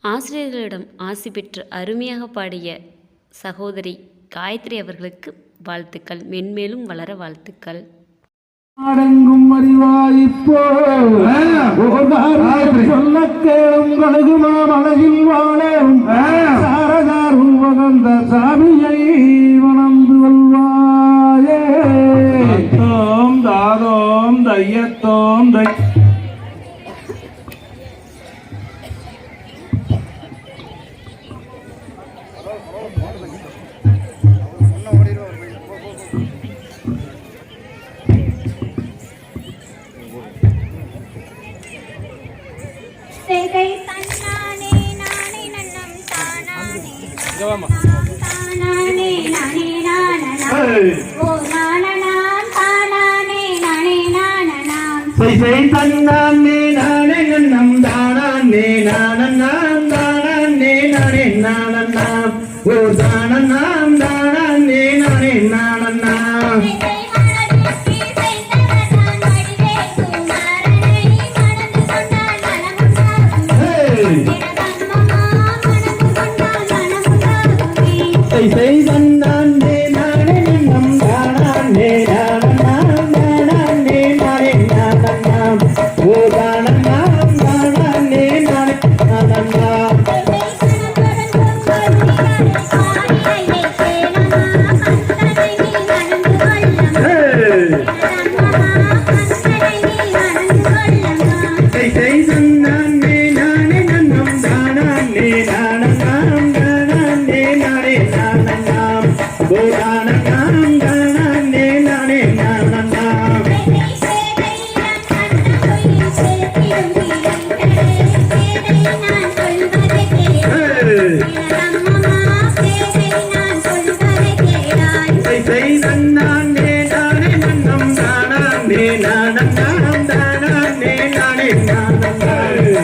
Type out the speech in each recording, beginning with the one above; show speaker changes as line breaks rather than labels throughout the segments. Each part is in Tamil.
ஆசிரியர்களிடம் ஆசி பெற்று அருமையாக பாடிய சகோதரி காயத்ரி அவர்களுக்கு வாழ்த்துக்கள். மென்மேலும் வளர வாழ்த்துக்கள்.
நாடெங்கும் அறிவாய்ப்போ சொல்ல கேளும் கழுகுமா மலையில் வாழும். சாரதார் உகந்த சாமியை வளர்ந்து கொள்வாயே. தாதோம் தையத்தோம் தை
வாமா. சை சை தன்னான் நானே நன்னம் தானான் நானன்னா Oh,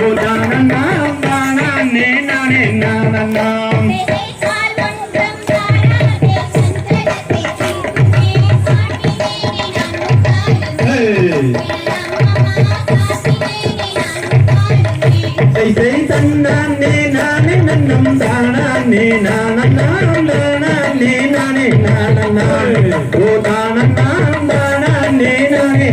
Oh, na
na na. தன்னானே நானே நன்னம் தானானே நானே நானே நானே. ஓ தானம் தானானே நானே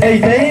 ஜெய் ஜெய்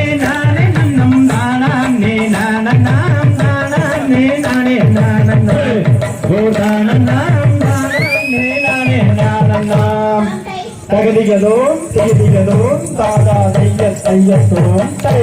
తగదిగలో తిగదిగలో తాగా సయ్య సయ్యతో సై